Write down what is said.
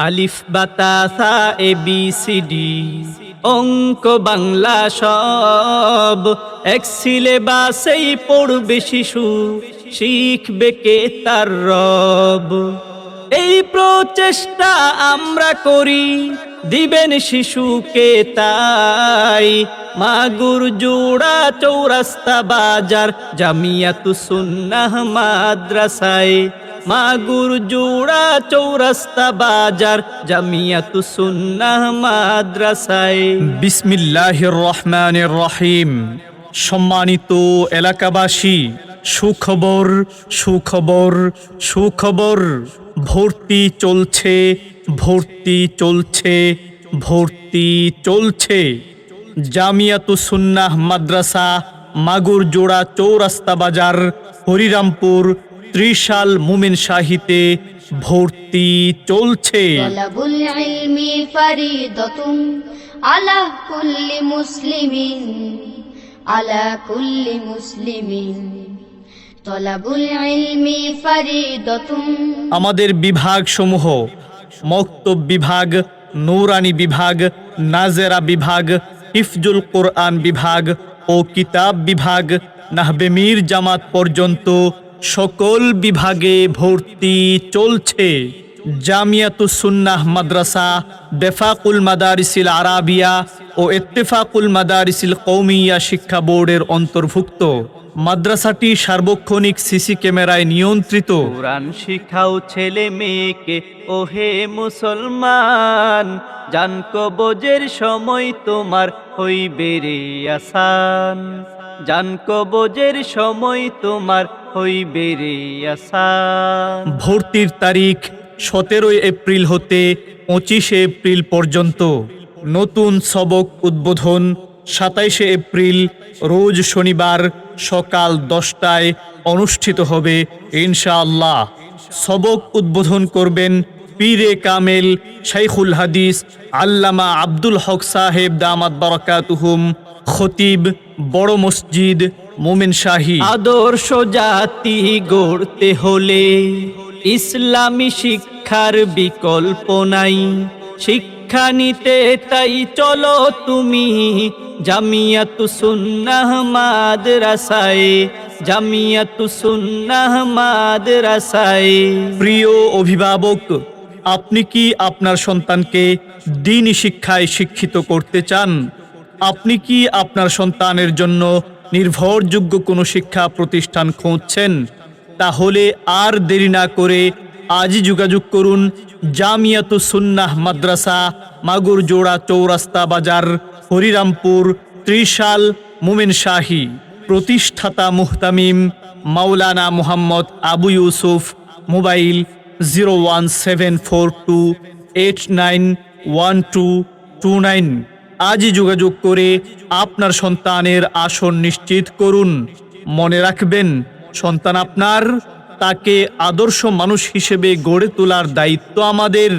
আলিফ বাতাসা এ, B, C, D. অঙ্ক, বাংলা সব। এক সিলেবাসেই পড়বে শিশু, শিখবে কে তার রব। এই প্রচেষ্টা আমরা করি, দিবেন শিশুকে তাই। মাগুর জোড়া চৌরাস্তা বাজার, জামিয়াতু সুন্নাহ মাদ্রাসায়। মাগুর জোড়া চৌরাস্তা বাজার, জামিয়াতু সুন্নাহ মাদ্রাসায়। বিসমিল্লাহির রহমানির রহিম। সম্মানিত এলাকাবাসী, সুখবর সুখবর সুখবর। ভর্তি চলছে ভর্তি চলছে ভর্তি চলছে। জামিয়াতু সুন্নাহ মাদ্রাসা, মাগুর জোড়া চৌরাস্তা বাজার, হরিরামপুর ত্রিশাল মুমিন সাহিতে ভর্তি চলছে। আমাদের বিভাগ সমূহ মক্তব বিভাগ নৌরানি বিভাগ নাজেরা বিভাগ ইফজুল কোরআন বিভাগ ও কিতাব বিভাগ নাহবে মির জামাত পর্যন্ত সকল বিভাগে ভর্তি চলছে। জামিয়াতুস সুন্নাহ মাদ্রাসা, বেফাকুল মাদারিসিল আরাবিয়া ও ইত্তেফাকুল মাদারিসিল কৌমিয়া শিক্ষা বোর্ডের অন্তর্ভুক্ত। মাদ্রাসাটি সার্বক্ষণিক সিসি ক্যামেরায় নিয়ন্ত্রিত। কোরআন শিখাও ছেলে মেয়েকে, ওহে মুসলমান জান কবজের সময় তোমার হইবে রে আসান। জান কবজের সময় তোমার হইবে রে আসান ভর্তির তারিখ সতেরোই এপ্রিল হতে পঁচিশে এপ্রিল পর্যন্ত। নতুন সবক উদ্বোধন সাতাইশে এপ্রিল, রোজ শনিবার সকাল দশটায় অনুষ্ঠিত হবে ইনশাআল্লাহ। সবক উদ্বোধন করবেন পীরে কামেল, শাইখুল হাদিস, আল্লামা আব্দুল হক সাহেব দামাত বারাকাতুহুম, খতিব, বড় মসজিদ মোমেন শাহী। আদর্শ জাতি গড়তে হলে ইসলামী শিক্ষার বিকল্প নাই। শিক্ষা নিতে তাই চলো তুমি জামিয়াতু সুন্নাহ মাদ্রাসায় জামিয়াতু সুন্নাহ মাদ্রাসায়। প্রিয় অভিভাবক আপনি কি আপনার সন্তানকে দিনই শিক্ষায় শিক্ষিত করতে চান? আপনি কি আপনার সন্তানের জন্য নির্ভরযোগ্য কোনো শিক্ষা প্রতিষ্ঠান খুঁজছেন, তাহলে আর দেরি না করে আজই যোগাযোগ করুন জামিয়াতু সুন্নাহ মাদ্রাসা মাগুর জোড়া চৌরাস্তা বাজার, হরিরামপুর, ত্রিশাল, মুমিন শাহী। প্রতিষ্ঠাতা মুহতামিম, Maulana Muhammad Abu Yusuf, mobile zero one seven four two eight nine one two two nine. আজই যোগাযোগ করে আপনার সন্তানের আসন নিশ্চিত করুন। মনে রাখবেন, সন্তান আপনার, তাকে আদর্শ মানুষ হিসেবে গড়ে তোলার দায়িত্ব আমাদের।